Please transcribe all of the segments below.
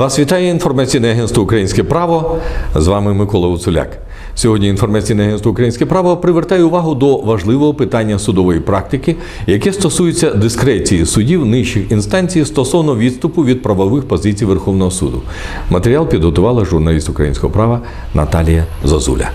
Вас вітає інформаційне агентство Українське право. З вами Микола Уцуляк. Сьогодні інформаційне агентство Українське право привертає увагу до важливого питання судової практики, яке стосується дискреції судів нижчих інстанцій стосовно відступу від правових позицій Верховного суду. Матеріал підготувала журналіст українського права Наталія Зозуля.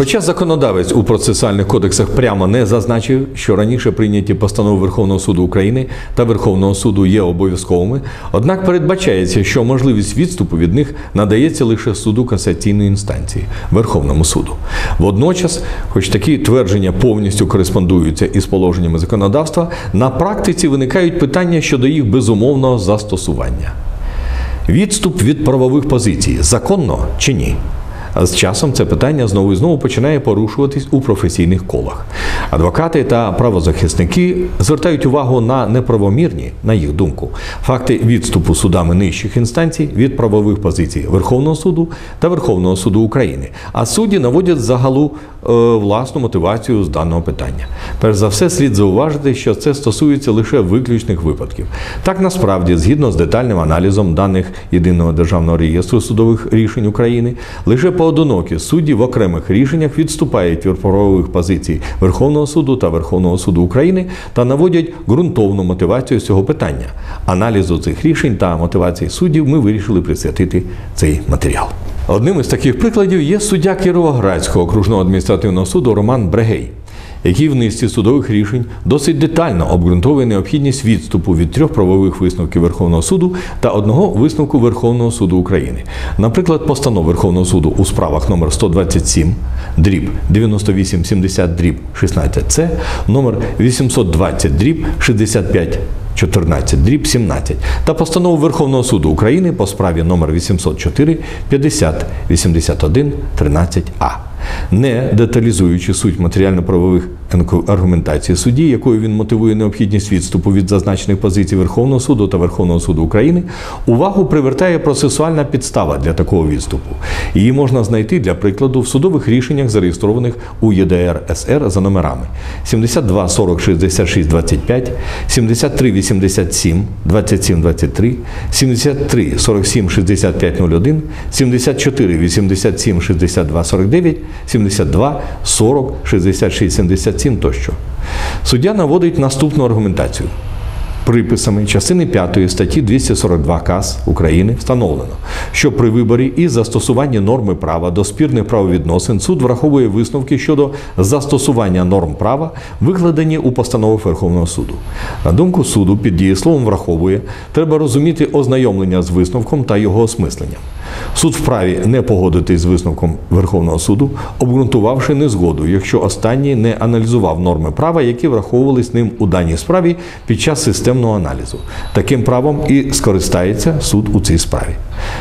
Хоча законодавець у процесуальних кодексах прямо не зазначив, що раніше прийняті постанови Верховного суду України та Верховного суду є обов'язковими, однак передбачається, що можливість відступу від них надається лише суду касаційної інстанції Верховному суду. Водночас, хоч такі твердження повністю кореспондуються із положеннями законодавства, на практиці виникають питання щодо їх безумовного застосування. Відступ від правових позицій законно чи ні? З часом це питання знову і знову починає порушуватись у професійних колах. Адвокати та правозахисники звертають увагу на неправомірні, на їх думку, факти відступу судами нижчих інстанцій від правових позицій Верховного суду та Верховного суду України. А судді наводять загалу е, власну мотивацію з даного питання. Перш за все, слід зауважити, що це стосується лише виключних випадків. Так насправді, згідно з детальним аналізом даних єдиного державного реєстру судових рішень України, лише поодинокі судді в окремих рішеннях відступають від правових позицій Верховного суду та Верховного суду України та наводять ґрунтовну мотивацію цього питання. Аналізу цих рішень та мотивації суддів ми вирішили присвятити цей матеріал. Одним із таких прикладів є суддя Кіровоградського окружного адміністративного суду Роман Брегей який в низці судових рішень досить детально обґрунтовує необхідність відступу від трьох правових висновків Верховного суду та одного висновку Верховного суду України. Наприклад, постанов Верховного суду у справах номер 127, дріб 9870 дріб 16С, номер 820 дріб 65 14 дріб 17 та постанову Верховного суду України по справі номер 804 50 81 13 А не деталізуючи суть матеріально-правових аргументацій судді, якою він мотивує необхідність відступу від зазначених позицій Верховного суду та Верховного суду України, увагу привертає процесуальна підстава для такого відступу. Її можна знайти для прикладу в судових рішеннях, зареєстрованих у ЄДР СР за номерами 72 40 66 25, 73 87 27 23, 73 47 65 01, 74 87 62 49, 72 40 66 77 тощо. Суддя наводить наступну аргументацію. Приписами частини 5 статті 242 КАС України встановлено, що при виборі і застосуванні норми права до спірних правовідносин суд враховує висновки щодо застосування норм права, викладені у постановах Верховного суду. На думку суду, під дієсловом враховує, треба розуміти ознайомлення з висновком та його осмисленням. Суд вправі не погодитись з висновком Верховного суду, обґрунтувавши незгоду, якщо останній не аналізував норми права, які враховувались ним у даній справі під час системного аналізу. Таким правом і скористається суд у цій справі.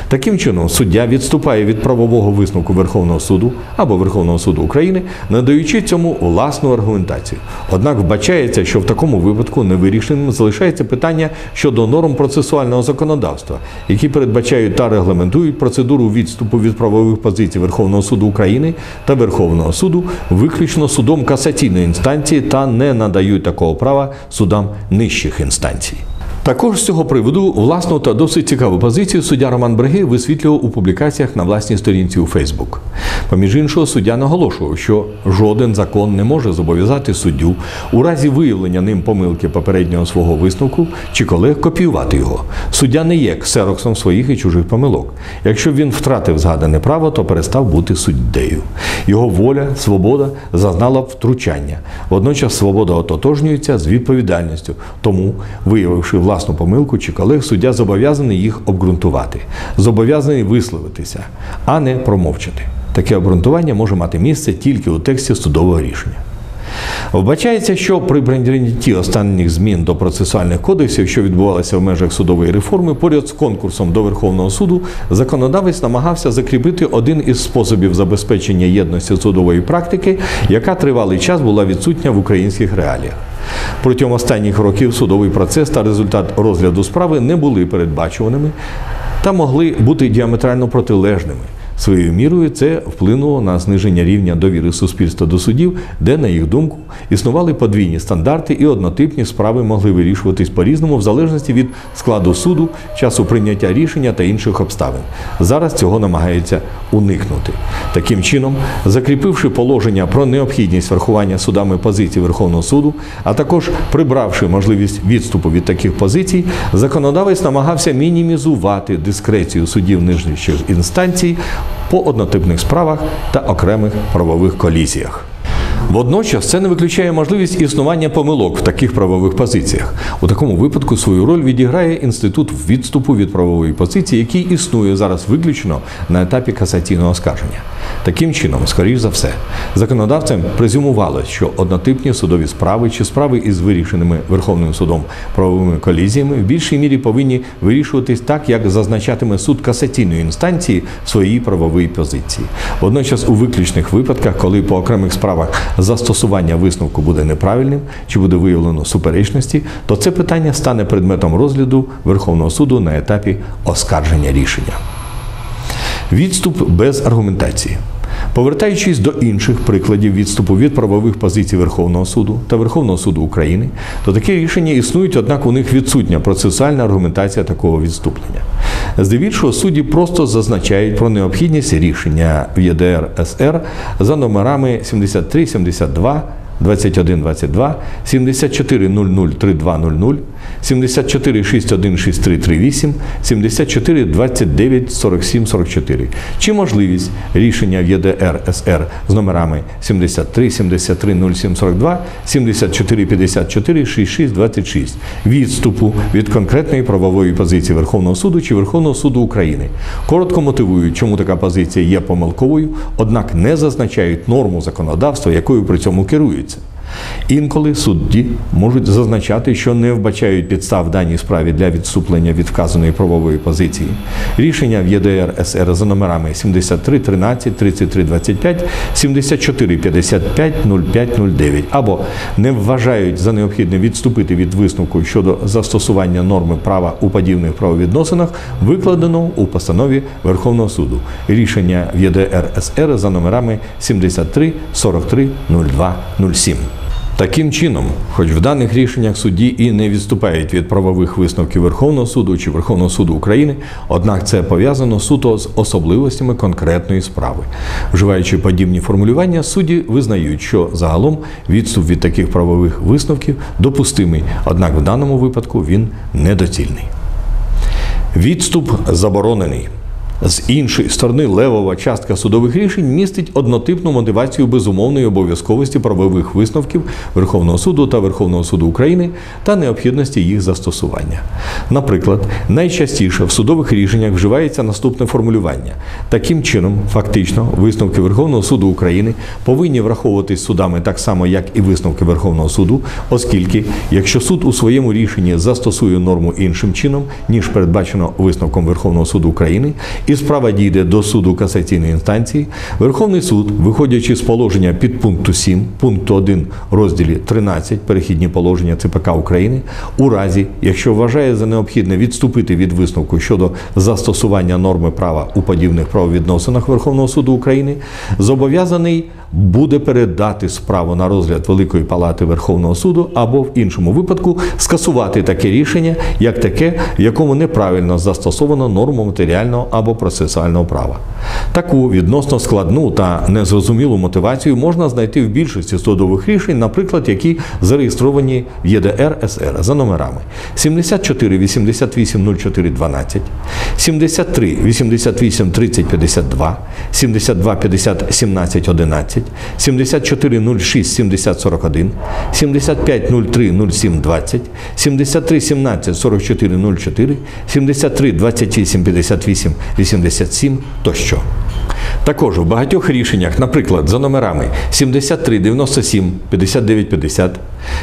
Таким чином, суддя відступає від правового висновку Верховного суду або Верховного суду України, надаючи цьому власну аргументацію. Однак вбачається, що в такому випадку невирішеним залишається питання щодо норм процесуального законодавства, які передбачають та регламентують процедуру відступу від правових позицій Верховного суду України та Верховного суду, виключно судом касаційної інстанції та не надають такого права судам нижчих інстанцій. Також з цього приводу власну та досить цікаву позицію суддя Роман Брегей висвітлював у публікаціях на власній сторінці у Фейсбук. Поміж іншого, суддя наголошував, що жоден закон не може зобов'язати суддю у разі виявлення ним помилки попереднього свого висновку чи колег копіювати його. Суддя не є ксероксом своїх і чужих помилок. Якщо він втратив згадане право, то перестав бути суддею. Його воля, свобода зазнала втручання. Водночас свобода ототожнюється з відповідальністю. Тому, виявивши власну помилку чи колег, суддя зобов'язаний їх обґрунтувати, зобов'язаний висловитися, а не промовчати. Таке обґрунтування може мати місце тільки у тексті судового рішення. Вбачається, що при прийнятті останніх змін до процесуальних кодексів, що відбувалися в межах судової реформи, поряд з конкурсом до Верховного суду, законодавець намагався закріпити один із способів забезпечення єдності судової практики, яка тривалий час була відсутня в українських реаліях. Протягом останніх років судовий процес та результат розгляду справи не були передбачуваними та могли бути діаметрально протилежними. Своєю мірою це вплинуло на зниження рівня довіри суспільства до судів, де, на їх думку, існували подвійні стандарти і однотипні справи могли вирішуватись по-різному в залежності від складу суду, часу прийняття рішення та інших обставин. Зараз цього намагаються уникнути. Таким чином, закріпивши положення про необхідність врахування судами позицій Верховного суду, а також прибравши можливість відступу від таких позицій, законодавець намагався мінімізувати дискрецію судів нижчих інстанцій по однотипних справах та окремих правових колізіях. Водночас це не виключає можливість існування помилок в таких правових позиціях. У такому випадку свою роль відіграє інститут відступу від правової позиції, який існує зараз виключно на етапі касаційного оскарження. Таким чином, скоріш за все, законодавцям презюмувалось, що однотипні судові справи чи справи із вирішеними Верховним судом правовими колізіями в більшій мірі повинні вирішуватись так, як зазначатиме суд касаційної інстанції в своїй правовій позиції. Водночас, у виключних випадках, коли по окремих справах застосування висновку буде неправильним чи буде виявлено суперечності, то це питання стане предметом розгляду Верховного суду на етапі оскарження рішення. Відступ без аргументації. Повертаючись до інших прикладів відступу від правових позицій Верховного суду та Верховного суду України, то такі рішення існують, однак у них відсутня процесуальна аргументація такого відступлення. Здебільшого судді просто зазначають про необхідність рішення в ЄДР СР за номерами 73, 72, 2122, 74003200, 74616338, 74294744 чи можливість рішення в ЄДР СР з номерами 73 73 0742, 74 54 66 26 відступу від конкретної правової позиції Верховного суду чи Верховного суду України. Коротко мотивують, чому така позиція є помилковою, однак не зазначають норму законодавства, якою при цьому керуються. Інколи судді можуть зазначати, що не вбачають підстав даній справі для відступлення від вказаної правової позиції. Рішення в ЄДР СР за номерами 73 13 33 25, 74 55 05 09 або не вважають за необхідне відступити від висновку щодо застосування норми права у подібних правовідносинах, викладено у постанові Верховного суду. Рішення в ЄДР СР за номерами 73 43 02 07. Таким чином, хоч в даних рішеннях судді і не відступають від правових висновків Верховного суду чи Верховного суду України, однак це пов'язано суто з особливостями конкретної справи. Вживаючи подібні формулювання, судді визнають, що загалом відступ від таких правових висновків допустимий, однак в даному випадку він недоцільний. Відступ заборонений. З іншої сторони, левова частка судових рішень містить однотипну мотивацію безумовної обов'язковості правових висновків Верховного суду та Верховного суду України та необхідності їх застосування. Наприклад, найчастіше в судових рішеннях вживається наступне формулювання: таким чином, фактично, висновки Верховного суду України повинні враховуватись судами так само, як і висновки Верховного суду, оскільки, якщо суд у своєму рішенні застосує норму іншим чином, ніж передбачено висновком Верховного суду України, і справа дійде до суду касаційної інстанції, Верховний суд, виходячи з положення підпункту 7 пункту 1 розділі 13 перехідні положення ЦПК України, у разі, якщо вважає за необхідне відступити від висновку щодо застосування норми права у подібних правовідносинах Верховного суду України, зобов'язаний буде передати справу на розгляд Великої Палати Верховного суду або в іншому випадку скасувати таке рішення, як таке, в якому неправильно застосовано норму матеріального або процесуального права. Таку відносно складну та незрозумілу мотивацію можна знайти в більшості судових рішень, наприклад, які зареєстровані в ЄДР СР за номерами 74 88 04 12, 73 88 30 52, 72 50 17 11, 74 06 70 41, 75 03 07 20, 73 17 44 04, 73 28 58 87 тощо. Також в багатьох рішеннях, наприклад, за номерами 73 97 59 50,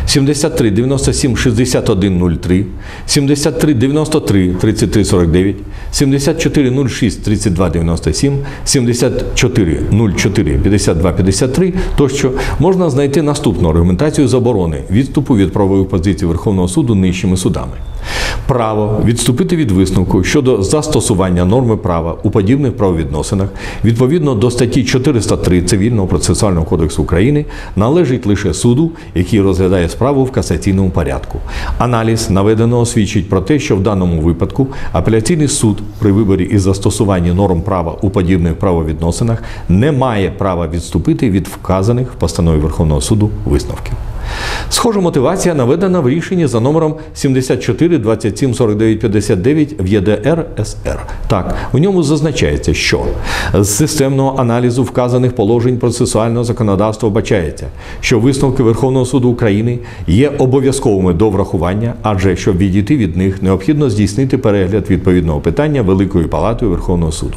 73 97 61 03, 73 93 33 49, 74 06 32 97, 74 04 52 53 тощо можна знайти наступну аргументацію заборони відступу від правових позицій Верховного суду нижчими судами. Право відступити від висновку щодо застосування норми права у подібних правовідносинах відповідно до статті 403 Цивільного процесуального кодексу України належить лише суду, який розглядає справу в касаційному порядку. Аналіз наведеного свідчить про те, що в даному випадку апеляційний суд при виборі і застосуванні норм права у подібних правовідносинах не має права відступити від вказаних в постанові Верховного суду висновків. Схожа мотивація наведена в рішенні за номером 74 27 49 59 в ЄДР СР. Так, у ньому зазначається, що з системного аналізу вказаних положень процесуального законодавства бачається, що висновки Верховного суду України є обов'язковими до врахування, адже щоб відійти від них, необхідно здійснити перегляд відповідного питання Великою палатою Верховного суду.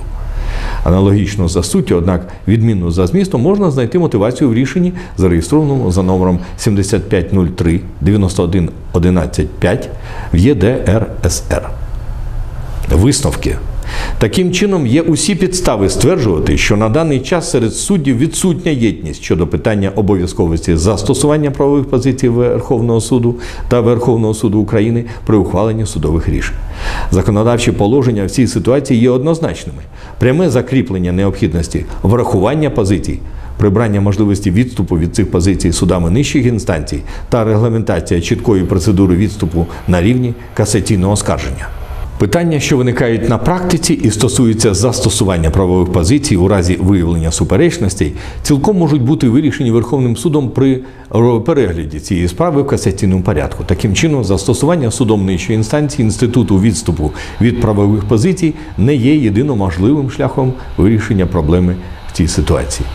Аналогічно за суттю, однак відмінно за змістом, можна знайти мотивацію в рішенні, зареєстрованому за номером 7503 91 11 5 в ЄДР СР. Висновки. Таким чином, є усі підстави стверджувати, що на даний час серед суддів відсутня єдність щодо питання обов'язковості застосування правових позицій Верховного суду та Верховного суду України при ухваленні судових рішень. Законодавчі положення в цій ситуації є однозначними. Пряме закріплення необхідності врахування позицій. Прибрання можливості відступу від цих позицій судами нижчих інстанцій та регламентація чіткої процедури відступу на рівні касаційного оскарження. Питання, що виникають на практиці і стосуються застосування правових позицій у разі виявлення суперечностей, цілком можуть бути вирішені Верховним судом при перегляді цієї справи в касаційному порядку. Таким чином, застосування судом нижчої інстанції інституту відступу від правових позицій не є єдино можливим шляхом вирішення проблеми в цій ситуації.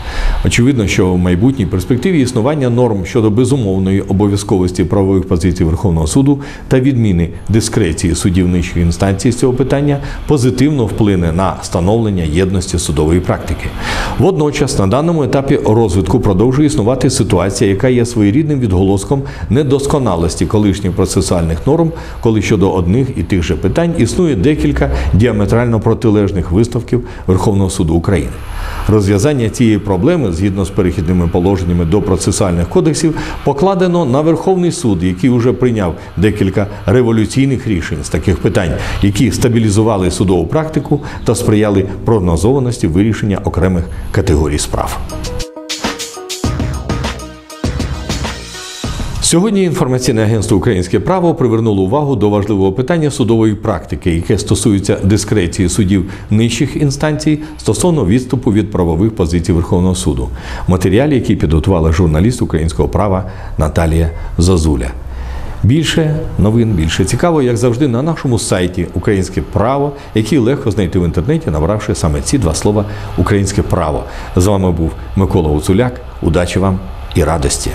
Очевидно, що в майбутній перспективі існування норм щодо безумовної обов'язковості правових позицій Верховного суду та відміни дискреції судів нижчої інстанції з цього питання позитивно вплине на становлення єдності судової практики. Водночас, на даному етапі розвитку продовжує існувати ситуація, яка є своєрідним відголоском недосконалості колишніх процесуальних норм, коли щодо одних і тих же питань існує декілька діаметрально протилежних висновків Верховного суду України. Розв'язання цієї проблеми згідно з перехідними положеннями до процесуальних кодексів покладено на Верховний суд, який вже прийняв декілька революційних рішень з таких питань, які стабілізували судову практику та сприяли прогнозованості вирішення окремих категорій справ. Сьогодні інформаційне агентство Українське право привернуло увагу до важливого питання судової практики, яке стосується дискреції судів нижчих інстанцій стосовно відступу від правових позицій Верховного суду. Матеріалі, які підготувала журналіст українського права Наталія Зазуля. Більше новин, більше цікаво, як завжди, на нашому сайті Українське право, який легко знайти в інтернеті, набравши саме ці два слова Українське право. З вами був Микола Уцуляк. Удачі вам і радості!